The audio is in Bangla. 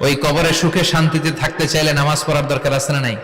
ওই কবরে সুখে শান্তিতে থাকতে চাইলে নামাজ পড়ার দরকার আছে না নাই?